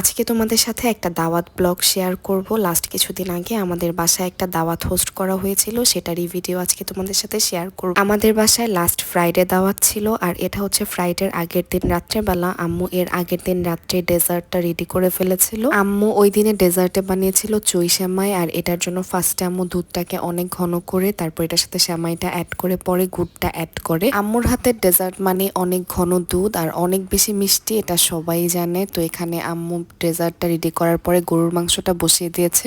আজকে তোমাদের সাথে একটা দাওয়াত ব্লগ শেয়ার করব। লাস্ট কিছুদিন আগে আমাদের বাসায় একটা দাওয়াত হোস্ট করা হয়েছিল সেটারই ভিডিও আজকে তোমাদের সাথে শেয়ার করব। আমাদের বাসায় লাস্ট ফ্রাইডে দাওয়াত ছিল, আর এটা হচ্ছে ফ্রাইডের আগের দিন রাত্রেবেলা। আম্মু এর আগের দিন রাত্রে ডেজার্টটা রেডি করে ফেলেছিল। আম্মু ওই দিনে ডেজার্টে বানিয়েছিল চই শ্যামাই, আর এটার জন্য ফার্স্টে আম্মু দুধটাকে অনেক ঘন করে, তারপর এটার সাথে শ্যামাইটা অ্যাড করে, পরে গুড়টা অ্যাড করে। আম্মুর হাতের ডেজার্ট মানে অনেক ঘন দুধ, আর অনেক বেশি মিষ্টি, এটা সবাই জানে। তো এখানে আম্মু ডেজার্টটা রেডি করার পরে গরুর মাংসটা বসিয়ে দিয়েছে।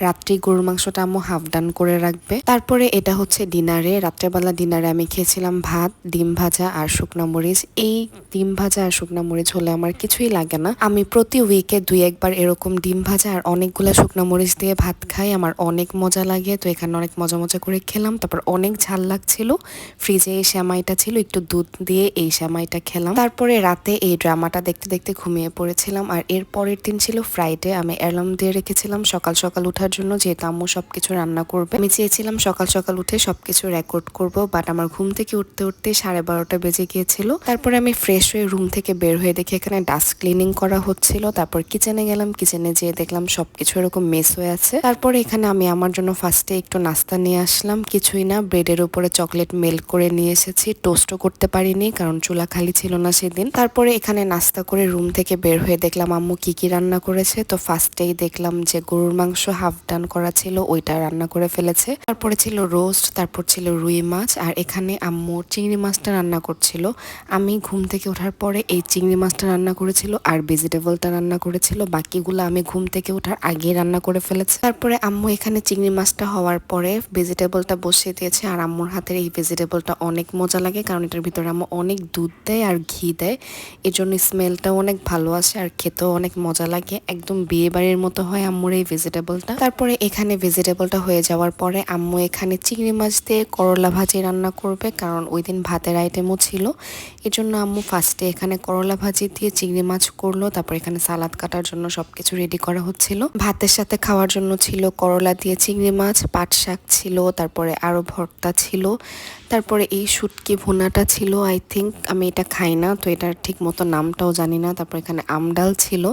রাত্রি গরুর মাংসটা আম্মু হাফ ডান করে রাখবে। তারপরে এটা হচ্ছে ডিনারে রাত্রেবেলা ডিনারে আমি খেয়েছিলাম ভাত, ডিম ভাজা আর শুকনা মরিচ। এই ডিম ভাজা আর শুকনা মরিচ হলে আমার কিছুই লাগে না। আমি প্রতি উইকে দুই একবার এরকম ডিম ভাজা আর অনেকগুলো শুকনো মরিচ দিয়ে ভাত খাই। আমার অনেক মজা লাগে। তো এখানে অনেক মজা মজা করে খেলাম। তারপর অনেক ঝাল লাগছিল। ফ্রিজে এই শ্যামাইটা ছিল। একটু দুধ দিয়ে এই শ্যামাইটা খেলাম। তারপরে রাতে এই ড্রামাটা দেখতে দেখতে ঘুমিয়ে পড়েছিলাম। আর এর পরের দিন ছিল ফ্রাইডে আমি অ্যালার্ম দিয়ে রেখেছিলাম সকাল সকাল ওঠার জন্য, যেহেতু আম্মু সব কিছু রান্না করবে। আমি চেয়েছিলাম সকাল সকাল উঠে সব কিছু রেকর্ড করব বাট আমার ঘুম থেকে উঠতে উঠতে সাড়ে বারোটা বেজে গিয়েছিল। তারপরে আমি ফ্রেশ হয়ে রুম থেকে বের হয়ে দেখি এখানে ডাস্ট ক্লিনিং করা হচ্ছিল। তারপর কিচেনে গেলাম কিচেনে যেয়ে দেখলাম সব কিছু এরকম মেস হয়ে আছে। তারপরে এখানে আমি আমার জন্য ফার্স্টে একটু নাস্তা নিয়ে আসলাম। কিছুই না ব্রেডের উপরে চকলেট মেল্ট করে নিয়ে এসেছি। টোস্টও করতে পারিনি, কারণ চুলা খালি ছিল না সেদিন। তারপরে এখানে নাস্তা করে রুম থেকে বের হয়ে দেখলাম আম্মু কি কি রান্না করেছে? তো ফার্স্টেই দেখলাম যে গরুর মাংস হাফ ডান করা ছিল, ওইটা রান্না করে ফেলেছে। তারপরে ছিল রোস্ট তারপর ছিল রুই মাছ, আর এখানে আম্মু চিংড়ি মাছটা রান্না করছিল। আমি ঘুম থেকে ওঠার পরে এই চিংড়ি মাছটা রান্না করেছিল, আর ভেজিটেবলটা রান্না করেছিল। বাকিগুলো আমি ঘুম থেকে ওঠার আগে রান্না করে ফেলেছি। তারপরে আম্মু এখানে চিংড়ি মাছটা হওয়ার পরে ভেজিটেবলটা বসিয়ে দিয়েছে, আর আম্মুর হাতের এই ভেজিটেবলটা অনেক মজা লাগে, কারণ এটার ভিতরে আম্মু অনেক দুধ দেয় আর ঘি দেয়। এর জন্য স্মেলটাও অনেক ভালো আসে, আর খেতেও অনেক মজা লাগে। একদম বিয়ে বাড়ির মতো হয় আম্মুর এই ভেজিটেবলটা তারপরে এখানে ভেজিটেবলটা হয়ে যাওয়ার পরে আম্মু এখানে চিংড়ি মাছ দিয়ে করলা ভাজি রান্না করবে, কারণ ওই দিন ভাতের আইটেমও ছিল। এর জন্য আম্মু ফার্স্টে এখানে করলা ভাজি দিয়ে চিংড়ি মাছ করল, তারপর এখানে সালাদ কাটার জন্য সবকিছু রেডি করা হচ্ছিল। ভাতের সাথে খাওয়ার জন্য ছিল করলা দিয়ে চিংড়ি মাছ, পাট শাক ছিল, তারপরে আরও ভর্তা ছিল। তারপরে এই শুটকি ভুনাটা ছিল আই থিঙ্ক আমি এটা খাই না, তো এটার ঠিক মতো নামটাও জানি না। তারপর এখানে আমডাল ছিল।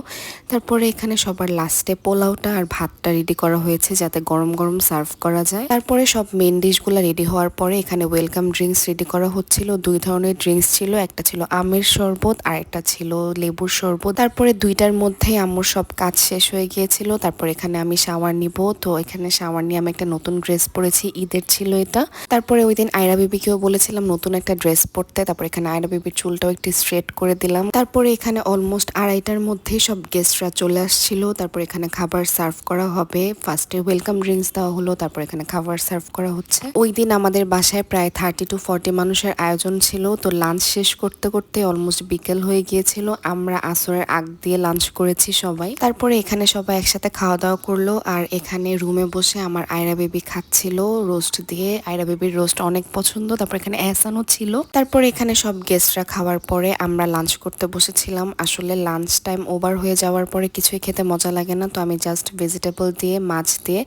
তারপরে এখানে সবার লাস্টে পোলাওটা আর ভাতটা রেডি করা হয়েছে যাতে গরম গরম সার্ভ করা যায়। তারপরে সব মেন ডিশগুলো রেডি হওয়ার পরে এখানে ওয়েলকাম ড্রিঙ্কস রেডি করা হচ্ছিল। দুই ধরনের ড্রিঙ্কস ছিল, একটা ছিল আমের শরবত আর একটা ছিল লেবুর শরবত। তারপরে দুইটার মধ্যেই আমার সব কাজ শেষ হয়ে গিয়েছিল। তারপর এখানে আমি শাওয়ার নিব। তো এখানে শাওয়ার নিয়ে আমি একটা নতুন ড্রেস পরেছি, ঈদের ছিল এটা। তারপরে ওই দিন আয়রা বিবিকেও বলেছিলাম, নতুন একটা ড্রেস পরতে। তারপর এখানে আয়রা বিবির চুলটাও একটু স্ট্রেট করে দিলাম। তারপরে এখানে অলমোস্ট আড়াইটার মধ্যেই সব গেস্টরা চলে আসছিল, তারপর এখানে খাবার সার্ভ করা হবে। ফার্স্টে ওয়েলকাম ড্রিঙ্কস দেওয়া হলো, তারপর এখানে খাবার সার্ভ করা হচ্ছে। ওই দিন আমাদের বাসায় প্রায় থার্টি টু ফর্টি মানুষের আয়োজন ছিল, তো লাঞ্চ শেষ করতে করতে অলমোস্ট বিকেল হয়ে গিয়েছিল। আমরা আসরের আগ দিয়ে লাঞ্চ করেছি সবাই। তারপরে এখানে সবাই একসাথে খাওয়া দাওয়া করল, আর এখানে রুমে বসে আমার আয়রা বেবি খাচ্ছিল রোস্ট দিয়ে। আয়রা বেবির রোস্ট অনেক পছন্দ, তারপর এখানে এসানও ছিল। তারপর এখানে সব গেস্টরা খাওয়ার পরে আমরা লাঞ্চ করতে বসেছিলাম। আসলে লাঞ্চ টাইম ওভার হয়ে যাওয়ার পরে কিছুই খেতে মজা লাগে না। তো আমি জাস্ট ভেজিটেবল দিয়ে, মাছ দিয়ে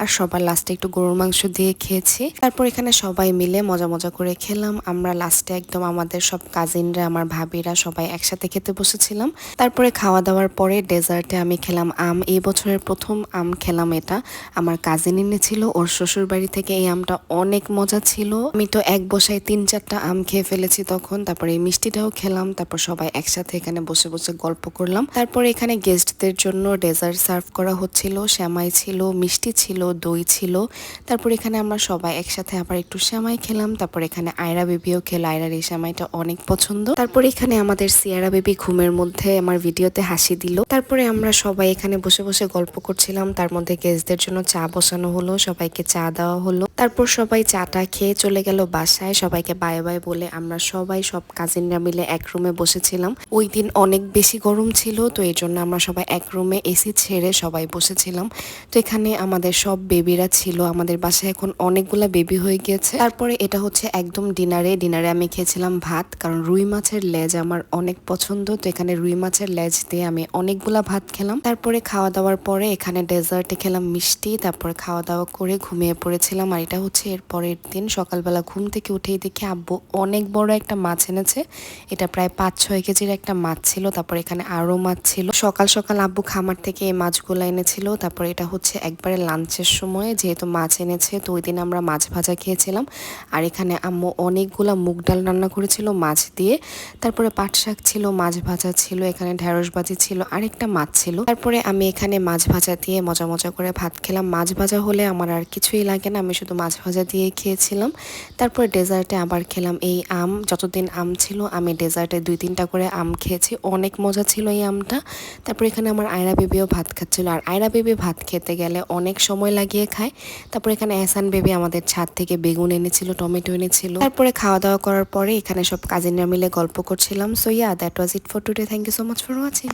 আর সবার লাস্টে একটু গরুর মাংস দিয়ে খেয়েছি। তারপর এখানে সবাই মিলে মজা মজা করে খেলাম। আমরা লাস্টে একদম আমাদের সব কাজিনরা আমার ভাবিরা সবাই একসাথে খেতে বসেছিলাম। তারপরে খাওয়া দাওয়ার পরে ডেজার্টে আমি খেলাম আম। এই বছরের প্রথম আম খেলাম এটা। আমার কাজিন এনেছিল ওর শ্বশুর বাড়ি থেকে এই আমটা অনেক মজা ছিল। আমি তো এক বসায় তিন চারটা আম খেয়ে ফেলেছি তখন। তারপরে এই মিষ্টিটাও খেলাম। তারপর সবাই একসাথে এখানে বসে বসে গল্প করলাম। তারপর এখানে গেস্টদের জন্য ডেজার্ট সার্ভ করা হচ্ছিল শ্যামাই ছিল, মিষ্টি ছিল, দই ছিল। তারপর এখানে আমরা সবাই একসাথে আবার একটু শ্যামাই খেলাম, তারপর এখানে আয়রা বেবিও খেলো। আয়রার এই শ্যামাইটা অনেক পছন্দ। তারপর এখানে আমাদের সিয়ারা বেবি ঘুমের মধ্যে আমার ভিডিওতে হাসি দিল। তারপরে আমরা সবাই এখানে বসে বসে গল্প করছিলাম। তার মধ্যে গেস্টদের জন্য চা বসানো হলো, সবাইকে চা দেওয়া হলো। তারপর সবাই চাটা খেয়ে চলে গেল বাসায়। সবাইকে বাই বাই বলে আমরা সবাই সব কাজিনরা মিলে এক রুমে বসেছিলাম। ওই দিন অনেক বেশি গরম ছিল, তো এই জন্য আমরা সবাই এক রুমে এসি ছেড়ে সবাই বসেছিলাম। তো এখানে আমাদের সব বেবিরা ছিল, আমাদের বাসায় এখন অনেকগুলা বেবি হয়ে গিয়েছে। তারপরে এটা হচ্ছে একদম ডিনারে ডিনারে আমি খেয়েছিলাম ভাত, কারণ রুই মাছের লেজ আমার অনেক পছন্দ। তো এখানে রুই মাছের লেজ দিয়ে আমি অনেকগুলা ভাত খেলাম। তারপরে খাওয়া দাওয়ার পরে এখানে ডেজার্টে খেলাম মিষ্টি, তারপরে খাওয়া দাওয়া করে ঘুমিয়ে পড়েছিলাম। আর এটা হচ্ছে এর পরের দিন। সকালবেলা ঘুম থেকে উঠেই দেখি আব্বু অনেক বড় একটা মাছ এনেছে। এটা প্রায় পাঁচ ছয় কেজির একটা মাছ ছিল, তারপর এখানে আরও মাছ ছিল। সকাল সকাল আব্বু খামার থেকে এই মাছগুলো এনেছিল। তারপর এটা হচ্ছে একবারে লাঞ্চের সময়, যেহেতু মাছ এনেছে, তো ওই দিন আমরা মাছ ভাজা খেয়েছিলাম। আর এখানে আম্মু অনেকগুলা মুগ ডাল রান্না করেছিল মাছ দিয়ে। তারপরে পাট শাক ছিল, মাছ ভাজা ছিল, এখানে ঢেঁড়স ভাজি ছিল, আরেকটা মাছ ছিল। তারপরে আমি এখানে মাছ ভাজা দিয়ে মজা মজা করে ভাত খেলাম। মাছ ভাজা হলে আমার আর কিছুই লাগে না, আমি শুধু মাছ ভাজা দিয়ে খেয়েছিলাম। তারপরে ডেজার্টে আবার খেলাম এই আম। যতদিন আম ছিল, আমি ডেজার্টে দুই তিনটা করে আম খেয়েছি। অনেক মজা ছিল এই আমটা। তারপরে এখানে আমার আয়রা বেবিও ভাত খাচ্ছিল। আর আয়রা বেবি ভাত খেতে গেলে অনেক সময় লাগিয়ে খায়। তারপরে এখানে এহসান বেবি আমাদের ছাদ থেকে বেগুন এনেছিল, টমেটো এনেছিল। তারপরে খাওয়া দাওয়া করার পরে এখানে সব কাজিনরা মিলে গল্প করছিলাম। So yeah that was it for today thank you so much for watching